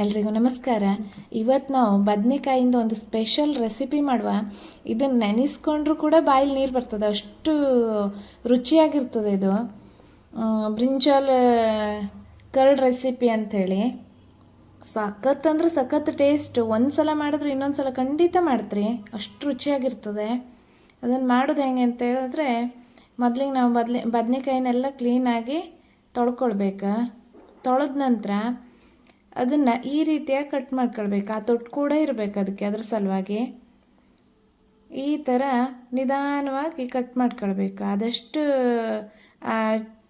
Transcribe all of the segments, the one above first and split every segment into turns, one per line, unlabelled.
ಎಲ್ರಿಗೂ ನಮಸ್ಕಾರ. ಇವತ್ತು ನಾವು ಬದನೆಕಾಯಿಂದ ಒಂದು ಸ್ಪೆಷಲ್ ರೆಸಿಪಿ ಮಾಡುವ. ಇದನ್ನು ನೆನೆಸ್ಕೊಂಡ್ರೂ ಕೂಡ ಬಾಯಲ್ಲಿ ನೀರು ಬರ್ತದೆ. ಅಷ್ಟು ರುಚಿಯಾಗಿರ್ತದೆ ಇದು. ಬ್ರಿಂಜಾಲ್ ಕರ್ಡ್ ರೆಸಿಪಿ ಅಂಥೇಳಿ. ಸಖತ್ ಅಂದ್ರೆ ಸಖತ್ ಟೇಸ್ಟ್ ಒಂದು ಸಲ ಮಾಡಿದ್ರೆ ಇನ್ನೊಂದು ಸಲ ಖಂಡಿತ ಮಾಡ್ತೀರಿ. ಅಷ್ಟು ರುಚಿಯಾಗಿರ್ತದೆ. ಅದನ್ನು ಮಾಡೋದು ಹೆಂಗೆ ಅಂತ ಹೇಳಿದ್ರೆ, ಮೊದಲಿಗೆ ನಾವು ಬದ್ಲಿ, ಬದನೆಕಾಯಿನೆಲ್ಲ ಕ್ಲೀನಾಗಿ ತೊಳ್ಕೊಳ್ಬೇಕು. ತೊಳೆದ ನಂತರ ಅದನ್ನು ಈ ರೀತಿಯಾಗಿ ಕಟ್ ಮಾಡ್ಕೊಳ್ಬೇಕು. ಆ ತೊಟ್ಟು ಕೂಡ ಇರಬೇಕು ಅದಕ್ಕೆ ಅದ್ರ ಸಲುವಾಗಿ. ಈ ಥರ ನಿಧಾನವಾಗಿ ಕಟ್ ಮಾಡ್ಕೊಳ್ಬೇಕು. ಆದಷ್ಟು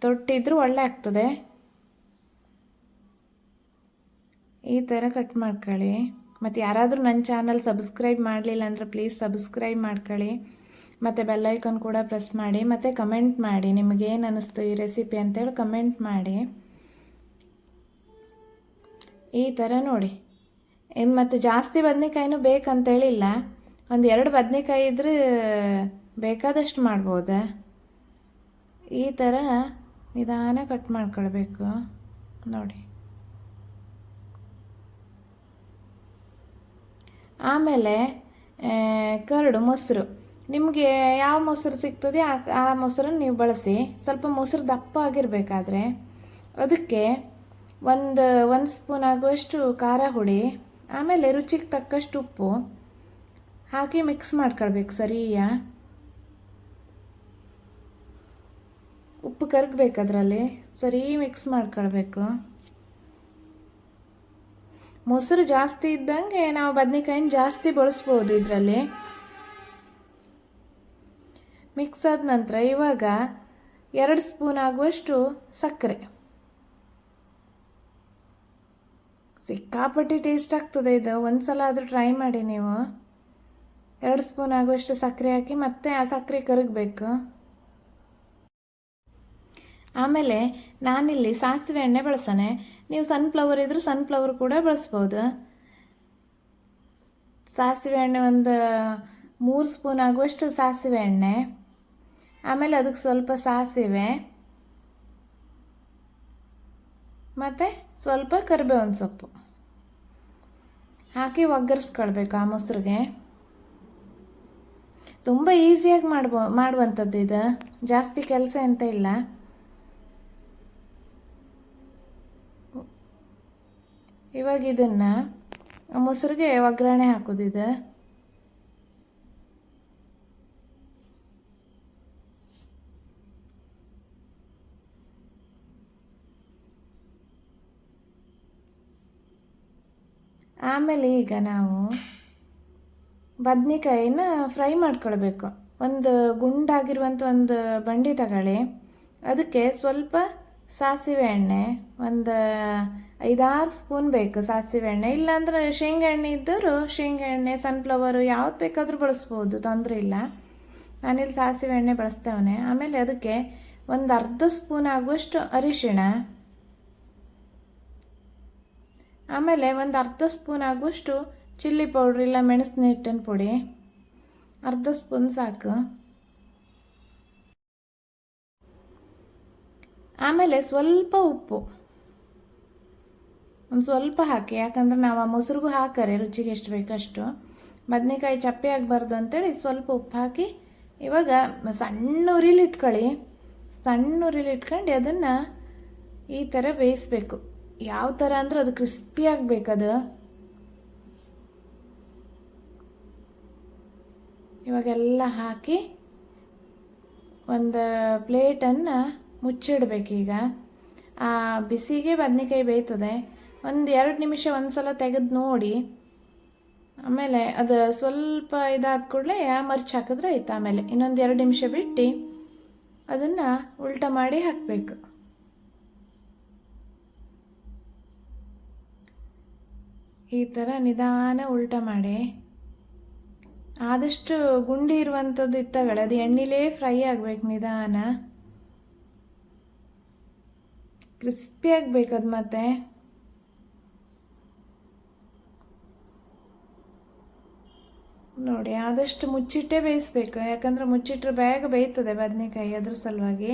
ತೊಟ್ಟಿದ್ರೂ ಒಳ್ಳೆ ಆಗ್ತದೆ. ಈ ಥರ ಕಟ್ ಮಾಡ್ಕೊಳ್ಳಿ. ಮತ್ತು ಯಾರಾದರೂ ನನ್ನ ಚಾನಲ್ ಸಬ್ಸ್ಕ್ರೈಬ್ ಮಾಡಲಿಲ್ಲ ಅಂದರೆ ಪ್ಲೀಸ್ ಸಬ್ಸ್ಕ್ರೈಬ್ ಮಾಡ್ಕೊಳ್ಳಿ. ಮತ್ತು ಬೆಲ್ಲೈಕನ್ ಕೂಡ ಪ್ರೆಸ್ ಮಾಡಿ. ಮತ್ತು ಕಮೆಂಟ್ ಮಾಡಿ. ನಿಮಗೇನು ಅನ್ನಿಸ್ತು ಈ ರೆಸಿಪಿ ಅಂತೇಳಿ ಕಮೆಂಟ್ ಮಾಡಿ. ಈ ಥರ ನೋಡಿ. ಇನ್ನು ಮತ್ತು ಜಾಸ್ತಿ ಬದನೆಕಾಯಿನೂ ಬೇಕಂತೇಳಿಲ್ಲ ಒಂದು ಎರಡು ಬದನೆಕಾಯಿ ಇದ್ರೆ ಬೇಕಾದಷ್ಟು ಮಾಡ್ಬೋದು. ಈ ಥರ ನಿಧಾನ ಕಟ್ ಮಾಡ್ಕೊಳ್ಬೇಕು. ನೋಡಿ. ಆಮೇಲೆ ಕರಡು ಮೊಸರು. ನಿಮಗೆ ಯಾವ ಮೊಸರು ಸಿಗ್ತದೆ ಆ ಆ ಮೊಸರನ್ನು ನೀವು ಬಳಸಿ. ಸ್ವಲ್ಪ ಮೊಸರು ದಪ್ಪ ಆಗಿರಬೇಕಾದ್ರೆ, ಅದಕ್ಕೆ ಒಂದು ಒಂದು ಸ್ಪೂನ್ ಆಗುವಷ್ಟು ಖಾರ ಹುಡಿ ಆಮೇಲೆ ರುಚಿಗೆ ತಕ್ಕಷ್ಟು ಉಪ್ಪು ಹಾಕಿ ಮಿಕ್ಸ್ ಮಾಡ್ಕೊಳ್ಬೇಕು ಸರಿಯಾ? ಉಪ್ಪು ಕರಗಬೇಕು ಅದರಲ್ಲಿ, ಸರಿ ಮಿಕ್ಸ್ ಮಾಡ್ಕೊಳ್ಬೇಕು. ಮೊಸರು ಜಾಸ್ತಿ ಇದ್ದಂಗೆ ನಾವು ಬದನೆಕಾಯಿನ ಜಾಸ್ತಿ ಬಳಸ್ಬೋದು ಇದರಲ್ಲಿ. ಮಿಕ್ಸ್ ಆದ ನಂತರ ಇವಾಗ ಎರಡು ಸ್ಪೂನ್ ಆಗುವಷ್ಟು ಸಕ್ಕರೆ. ಸಿಕ್ಕಾಪಟ್ಟಿ ಟೇಸ್ಟ್ ಆಗ್ತದೆ ಇದು. ಒಂದು ಸಲ ಆದರೂ ಟ್ರೈ ಮಾಡಿ ನೀವು. ಎರಡು ಸ್ಪೂನ್ ಆಗುವಷ್ಟು ಸಕ್ಕರೆ ಹಾಕಿ ಮತ್ತೆ ಆ ಸಕ್ಕರೆ ಕರಗಬೇಕು. ಆಮೇಲೆ ನಾನಿಲ್ಲಿ ಸಾಸಿವೆ ಎಣ್ಣೆ ಬಳಸನೆ. ನೀವು ಸನ್ಫ್ಲವರ್ ಇದ್ರೆ ಸನ್ಫ್ಲವರ್ ಕೂಡ ಬಳಸ್ಬೋದು. ಸಾಸಿವೆ ಎಣ್ಣೆ ಒಂದು ಮೂರು ಸ್ಪೂನ್ ಆಗುವಷ್ಟು ಸಾಸಿವೆ ಎಣ್ಣೆ. ಆಮೇಲೆ ಅದಕ್ಕೆ ಸ್ವಲ್ಪ ಸಾಸಿವೆ. ಮತ್ತು ಸ್ವಲ್ಪ ಕರಿಬೇವಿನ ಸೊಪ್ಪು. ಹಾಕಿ ಒಗ್ಗರಿಸ್ಕೊಳ್ಬೇಕು ಆ ಮೊಸರಿಗೆ. ತುಂಬ ಈಸಿಯಾಗಿ ಮಾಡ್ಬೋ, ಮಾಡುವಂಥದ್ದು ಇದು. ಜಾಸ್ತಿ ಕೆಲಸ ಎಂತ ಇಲ್ಲ. ಇವಾಗ ಇದನ್ನು ಮೊಸರಿಗೆ ಒಗ್ಗರಣೆ ಹಾಕೋದಿದೆ ಆಮೇಲೆ ಈಗ ನಾವು ಬದ್ನಿಕಾಯಿನ ಫ್ರೈ ಮಾಡ್ಕೊಳ್ಬೇಕು. ಒಂದು ಗುಂಡಾಗಿರುವಂಥ ಒಂದು ಬಂಡಿ ತಗೊಳ್ಳಿ. ಅದಕ್ಕೆ ಸ್ವಲ್ಪ ಸಾಸಿವೆ ಎಣ್ಣೆ, ಒಂದು ಐದಾರು ಸ್ಪೂನ್ ಬೇಕು ಸಾಸಿವೆ ಎಣ್ಣೆ. ಇಲ್ಲಾಂದ್ರೆ ಶೇಂಗಾ ಎಣ್ಣೆ ಇದ್ದರೂ ಶೇಂಗಾ ಎಣ್ಣೆ ಸನ್ಫ್ಲವರು ಯಾವ್ದು ಬೇಕಾದರೂ ಬಳಸ್ಬೋದು, ತೊಂದರೆ ಇಲ್ಲ. ನಾನಿಲ್ಲಿ ಸಾಸಿವೆ ಎಣ್ಣೆ ಬಳಸ್ತೇವನೆ. ಆಮೇಲೆ ಅದಕ್ಕೆ ಒಂದು ಅರ್ಧ ಸ್ಪೂನ್ ಆಗುವಷ್ಟು ಅರಿಶಿಣ ಆಮೇಲೆ ಒಂದು ಅರ್ಧ ಸ್ಪೂನ್ ಆಗುವಷ್ಟು ಚಿಲ್ಲಿ ಪೌಡ್ರ್ ಇಲ್ಲ ಮೆಣಸಿನ ಹಿಟ್ಟಿನ ಪುಡಿ. ಅರ್ಧ ಸ್ಪೂನ್ ಸಾಕು. ಆಮೇಲೆ ಸ್ವಲ್ಪ ಉಪ್ಪು. ಒಂದು ಸ್ವಲ್ಪ ಹಾಕಿ, ಯಾಕಂದ್ರೆ ನಾವು ಆ ಮೊಸರಿಗೂ ಹಾಕರೆ ರುಚಿಗೆ ಎಷ್ಟು ಬೇಕಷ್ಟು. ಬದನೆಕಾಯಿ ಚಪ್ಪೆ ಆಗಬಾರ್ದು ಅಂತೇಳಿ ಸ್ವಲ್ಪ ಉಪ್ಪು ಹಾಕಿ, ಇವಾಗ ಸಣ್ಣ ಉರಿಲಿ ಇಟ್ಕೊಳ್ಳಿ. ಸಣ್ಣ ಉರಿಲಿ ಇಟ್ಕೊಂಡು ಅದನ್ನು ಈ ಥರ ಬೇಯಿಸ್ಬೇಕು. ಯಾವ ಥರ ಅಂದ್ರೆ ಅದು ಕ್ರಿಸ್ಪಿ ಆಗಬೇಕದು. ಇವಾಗೆಲ್ಲ ಹಾಕಿ ಒಂದು ಪ್ಲೇಟನ್ನು ಮುಚ್ಚಿಡಬೇಕೀಗ. ಆ ಬಿಸಿಗೆ ಬದನೆಕಾಯಿ ಬೇಯ್ತದೆ. ಒಂದು ಎರಡು ನಿಮಿಷ ಒಂದು ಸಲ ತೆಗೆದು ನೋಡಿ. ಆಮೇಲೆ ಅದು ಸ್ವಲ್ಪ ಇದಾದ ಕೂಡಲೇ ಮರ್ಚ್ ಹಾಕಿದ್ರೆ ಆಯ್ತು ಆಮೇಲೆ. ಇನ್ನೊಂದು ಎರಡು ನಿಮಿಷ ಬಿಟ್ಟು ಅದನ್ನು ಉಲ್ಟ ಮಾಡಿ ಹಾಕಬೇಕು. ಈ ಥರ ನಿಧಾನ ಉಲ್ಟ ಮಾಡಿ. ಆದಷ್ಟು ಗುಂಡಿ ಇರುವಂಥದ್ದು ಇತ್ತಗಳೆ, ಅದು ಎಣ್ಣೆಲೇ ಫ್ರೈ ಆಗಬೇಕು ನಿಧಾನ. ಕ್ರಿಸ್ಪಿ ಆಗ್ಬೇಕು ಅದು ಮತ್ತೆ. ನೋಡಿ, ಆದಷ್ಟು ಮುಚ್ಚಿಟ್ಟೇ ಬೇಯಿಸ್ಬೇಕು. ಯಾಕಂದ್ರೆ ಮುಚ್ಚಿಟ್ರೆ ಬೇಗ ಬೇಯ್ತದೆ ಬದನೆಕಾಯಿ ಅದ್ರ ಸಲುವಾಗಿ.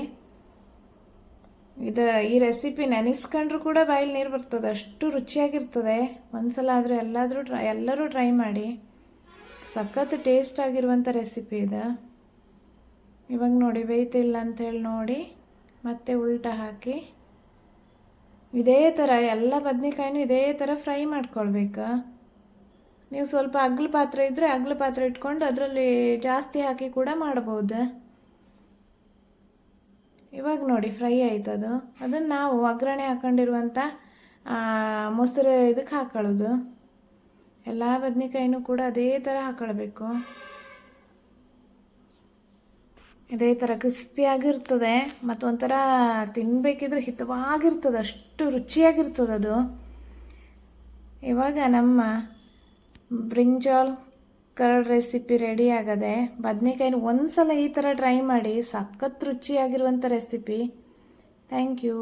ಇದು ಈ ರೆಸಿಪಿ ನೆನೆಸ್ಕೊಂಡ್ರೂ ಕೂಡ ಬಾಯಲ್ಲಿ ನೀರು ಬರ್ತದೆ, ಅಷ್ಟು ರುಚಿಯಾಗಿರ್ತದೆ. ಒಂದ್ಸಲ ಆದರೂ ಎಲ್ಲಾದರೂ ಟ್ರೈ ಎಲ್ಲರೂ ಟ್ರೈ ಮಾಡಿ. ಸಖತ್ ಟೇಸ್ಟ್ ಆಗಿರುವಂಥ ರೆಸಿಪಿ ಇದು. ಇವಾಗ ನೋಡಿ, ಬೇಯ್ತಿಲ್ಲ ಅಂಥೇಳಿ ನೋಡಿ, ಮತ್ತೆ ಉಲ್ಟ ಹಾಕಿ. ಇದೇ ಥರ ಎಲ್ಲ ಬದ್ನೆಕಾಯಿನೂ ಇದೇ ಥರ ಫ್ರೈ ಮಾಡ್ಕೊಳ್ಬೇಕು. ನೀವು ಸ್ವಲ್ಪ ಅಗ್ಲ ಪಾತ್ರೆ ಇದ್ದರೆ ಅಗ್ಲ ಪಾತ್ರೆ ಇಟ್ಕೊಂಡು ಅದರಲ್ಲಿ ಜಾಸ್ತಿ ಹಾಕಿ ಕೂಡ ಮಾಡ್ಬೋದು. ಇವಾಗ ನೋಡಿ ಫ್ರೈ ಆಯ್ತು ಅದು ಅದನ್ನು ನಾವು ಒಗ್ಗರಣೆ ಹಾಕೊಂಡಿರುವಂಥ ಮೊಸರು ಇದಕ್ಕೆ ಹಾಕೊಳ್ಳೋದು. ಎಲ್ಲ ಬದ್ನೆಕಾಯಿನೂ ಕೂಡ ಅದೇ ಥರ ಹಾಕೊಳ್ಬೇಕು. ಇದೇ ಥರ ಕ್ರಿಸ್ಪಿಯಾಗಿರ್ತದೆ ಮತ್ತು ಒಂಥರ ತಿನ್ನಬೇಕಿದ್ರೆ ಹಿತವಾಗಿರ್ತದೆ, ಅಷ್ಟು ರುಚಿಯಾಗಿರ್ತದೆ ಅದು. ಇವಾಗ ನಮ್ಮ ಬ್ರಿಂಜಾಲ್ ಕರ್ಡ್ ರೆಸಿಪಿ ರೆಡಿ ಆಗದೆ ಬದ್ನೆಕಾಯಿನ ಒಂದು ಸಲ ಈ ಥರ ಟ್ರೈ ಮಾಡಿ ಸಖತ್ ರುಚಿಯಾಗಿರುವಂಥ ರೆಸಿಪಿ ಥ್ಯಾಂಕ್ ಯು